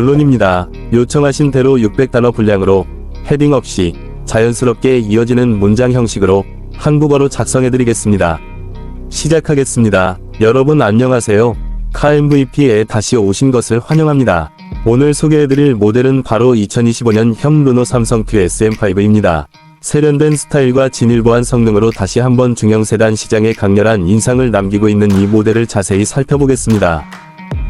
물론입니다. 요청하신 대로 600단어 분량으로 헤딩 없이 자연스럽게 이어지는 문장 형식으로 한국어로 작성해드리겠습니다. 시작하겠습니다. 여러분 안녕하세요. 카 MVP에 다시 오신 것을 환영합니다. 오늘 소개해드릴 모델은 바로 2025년 현 르노 삼성 QSM5입니다. 세련된 스타일과 진일보한 성능으로 다시 한번 중형 세단 시장에 강렬한 인상을 남기고 있는 이 모델을 자세히 살펴보겠습니다.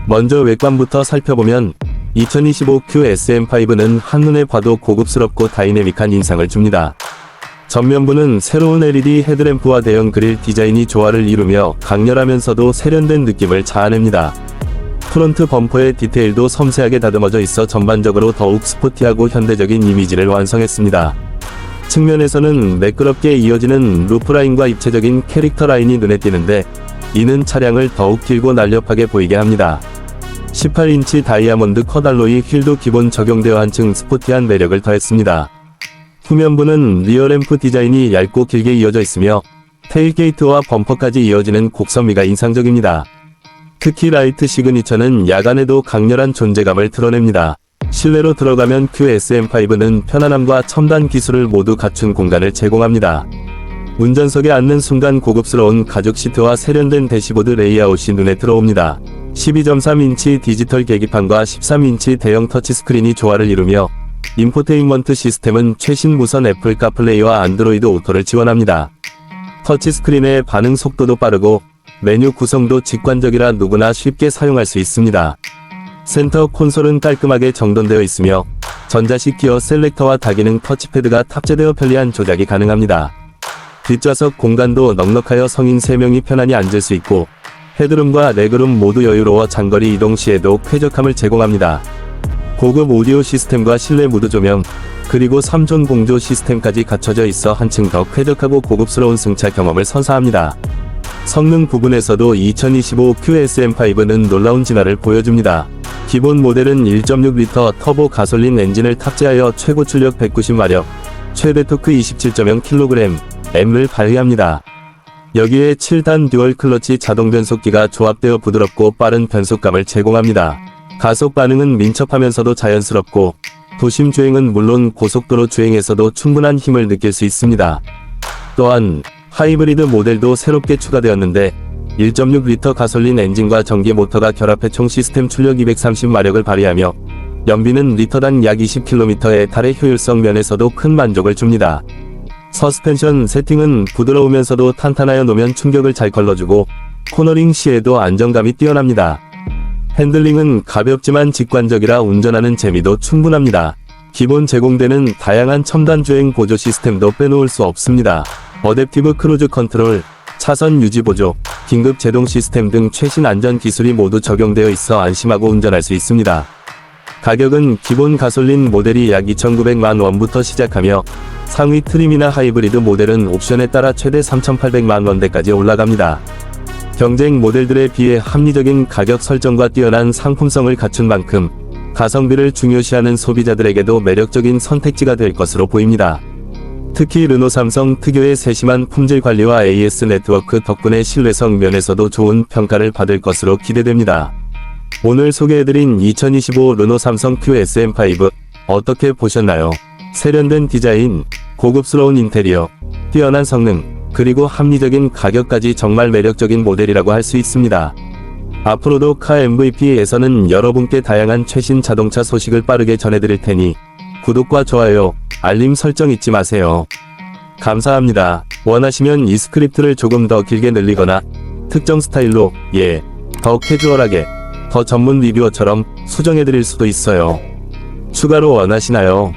먼저 외관부터 살펴보면 2025 QSM5는 한눈에 봐도 고급스럽고 다이내믹한 인상을 줍니다. 전면부는 새로운 LED 헤드램프와 대형 그릴 디자인이 조화를 이루며 강렬하면서도 세련된 느낌을 자아냅니다. 프론트 범퍼의 디테일도 섬세하게 다듬어져 있어 전반적으로 더욱 스포티하고 현대적인 이미지를 완성했습니다. 측면에서는 매끄럽게 이어지는 루프라인과 입체적인 캐릭터 라인이 눈에 띄는데 이는 차량을 더욱 길고 날렵하게 보이게 합니다. 18인치 다이아몬드 컷 알로이 휠도 기본 적용되어 한층 스포티한 매력을 더했습니다. 후면부는 리어램프 디자인이 얇고 길게 이어져 있으며 테일게이트와 범퍼까지 이어지는 곡선미가 인상적입니다. 특히 라이트 시그니처는 야간에도 강렬한 존재감을 드러냅니다. 실내로 들어가면 QSM5는 편안함과 첨단 기술을 모두 갖춘 공간을 제공합니다. 운전석에 앉는 순간 고급스러운 가죽 시트와 세련된 대시보드 레이아웃이 눈에 들어옵니다. 12.3인치 디지털 계기판과 13인치 대형 터치스크린이 조화를 이루며 인포테인먼트 시스템은 최신 무선 애플 카플레이와 안드로이드 오토를 지원합니다. 터치스크린의 반응 속도도 빠르고 메뉴 구성도 직관적이라 누구나 쉽게 사용할 수 있습니다. 센터 콘솔은 깔끔하게 정돈되어 있으며 전자식 기어 셀렉터와 다기능 터치패드가 탑재되어 편리한 조작이 가능합니다. 뒷좌석 공간도 넉넉하여 성인 3명이 편안히 앉을 수 있고 헤드룸과 레그룸 모두 여유로워 장거리 이동 시에도 쾌적함을 제공합니다. 고급 오디오 시스템과 실내 무드 조명, 그리고 3존 공조 시스템까지 갖춰져 있어 한층 더 쾌적하고 고급스러운 승차 경험을 선사합니다. 성능 부분에서도 2025 QSM5는 놀라운 진화를 보여줍니다. 기본 모델은 1.6L 터보 가솔린 엔진을 탑재하여 최고 출력 190마력, 최대 토크 27.0kg, M을 발휘합니다. 여기에 7단 듀얼 클러치 자동 변속기가 조합되어 부드럽고 빠른 변속감을 제공합니다. 가속 반응은 민첩하면서도 자연스럽고 도심 주행은 물론 고속도로 주행에서도 충분한 힘을 느낄 수 있습니다. 또한 하이브리드 모델도 새롭게 추가되었는데 1.6L 가솔린 엔진과 전기 모터가 결합해 총 시스템 출력 230마력을 발휘하며 연비는 리터당 약 20km에 달해 효율성 면에서도 큰 만족을 줍니다. 서스펜션 세팅은 부드러우면서도 탄탄하여 놓으면 충격을 잘 걸러주고 코너링 시에도 안정감이 뛰어납니다. 핸들링은 가볍지만 직관적이라 운전하는 재미도 충분합니다. 기본 제공되는 다양한 첨단 주행 보조 시스템도 빼놓을 수 없습니다. 어댑티브 크루즈 컨트롤, 차선 유지 보조, 긴급 제동 시스템 등 최신 안전 기술이 모두 적용되어 있어 안심하고 운전할 수 있습니다. 가격은 기본 가솔린 모델이 약 2,900만 원부터 시작하며 상위 트림이나 하이브리드 모델은 옵션에 따라 최대 3,800만 원대까지 올라갑니다. 경쟁 모델들에 비해 합리적인 가격 설정과 뛰어난 상품성을 갖춘 만큼 가성비를 중요시하는 소비자들에게도 매력적인 선택지가 될 것으로 보입니다. 특히 르노 삼성 특유의 세심한 품질 관리와 AS 네트워크 덕분에 신뢰성 면에서도 좋은 평가를 받을 것으로 기대됩니다. 오늘 소개해드린 2025 르노 삼성 QSM5 어떻게 보셨나요? 세련된 디자인, 고급스러운 인테리어, 뛰어난 성능, 그리고 합리적인 가격까지 정말 매력적인 모델이라고 할 수 있습니다. 앞으로도 카 MVP에서는 여러분께 다양한 최신 자동차 소식을 빠르게 전해드릴 테니 구독과 좋아요, 알림 설정 잊지 마세요. 감사합니다. 원하시면 이 스크립트를 조금 더 길게 늘리거나 특정 스타일로, 예, 더 캐주얼하게, 더 전문 리뷰어처럼 수정해드릴 수도 있어요. 추가로 원하시나요?